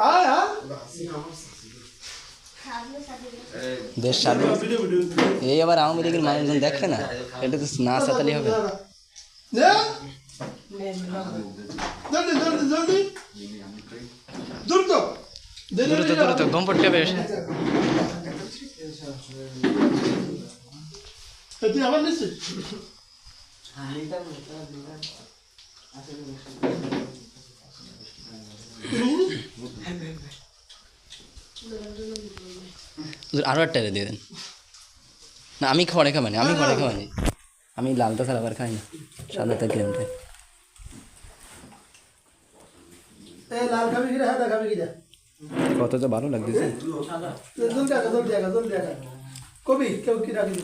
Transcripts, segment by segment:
হ্যাঁ হ্যাঁ? দেশ স্বাধীন। এই আবার আওয়ামী লীগের মানুষজন দেখে না? এটা তো না সাতালি হবে। দ্রুত। দ্রুত বেশ তুই আবার নিশ্চিত আরও একটা দিয়ে দেন। না আমি খড়ে খাবানি আমি খড়ে খাবানি। আমি লালটা ছাড়া আবার খাই না সাদাটা কিরম খাই। এ লাল খাবি কিরা সাদা খাবি কিরা কত তো ভালো লাগতেছে। কবি কেউ কি রাখি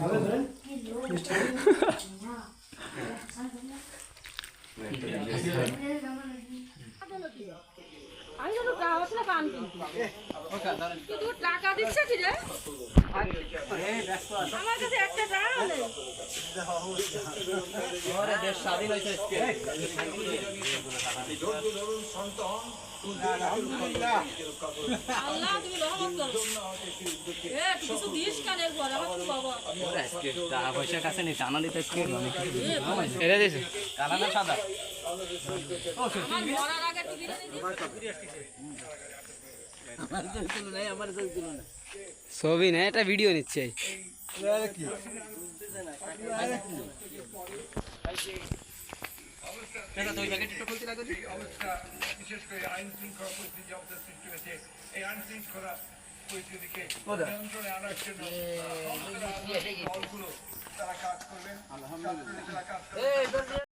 ভালো আমি তো না কিন্তু কিন্তু টাকা দিচ্ছে কি রে? টাকা নেই। আমার পয়সা কাছে নেই টানা দিতে এটা দিয়েছে কালা না সাদা? আমার মরার আগে টিভি ছবি না এটা ভিডিও নিচ্ছে। অবস্থা বিশেষ করে আইন শৃঙ্খলা পরিস্থিতি সৃষ্টি হয়েছে। এই আইন শৃঙ্খলা পরিস্থিতিকে নিয়ন্ত্রণে আনার জন্য দলগুলো তারা কাজ করবেন। ছাত্রলীগরা কাজ করবেন।